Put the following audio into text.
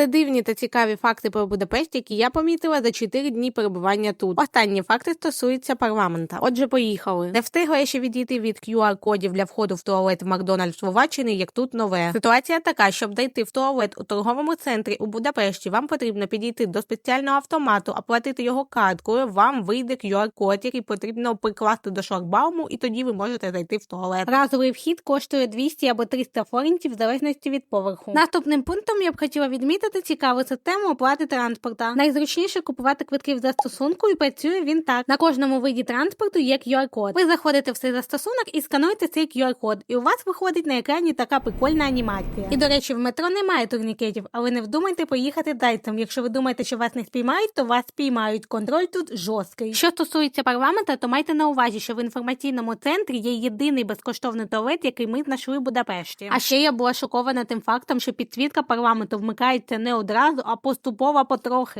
Це дивні та цікаві факти про Будапешт, які я помітила за 4 дні перебування тут. Останні факти стосуються парламента. Отже, поїхали. Не встигла я ще відійти від QR-кодів для входу в туалет в Макдональдс Словаччини, як тут нове. Ситуація така, щоб дійти в туалет у торговому центрі у Будапешті, вам потрібно підійти до спеціального автомату, оплатити його карткою. Вам вийде QR-код, який потрібно прикласти до шлагбауму, і тоді ви можете зайти в туалет. Разовий вхід коштує 200 або 300 форінтів в залежності від поверху. Наступним пунктом я б хотіла відмітити цікаву систему оплати транспорта. Найзручніше купувати квитки в застосунку, і працює він так. На кожному виді транспорту є QR-код. Ви заходите в цей застосунок і скануєте цей QR-код, і у вас виходить на екрані така прикольна анімація. І до речі, в метро немає турнікетів, але не вдумайте поїхати дайцем. Якщо ви думаєте, що вас не спіймають, то вас спіймають. Контроль тут жорсткий. Що стосується парламента, то майте на увазі, що в інформаційному центрі є єдиний безкоштовний туалет, який ми знайшли в Будапешті. А ще я була шокована тим фактом, що підсвітка парламенту вмикається не одразу, а поступово потрохи.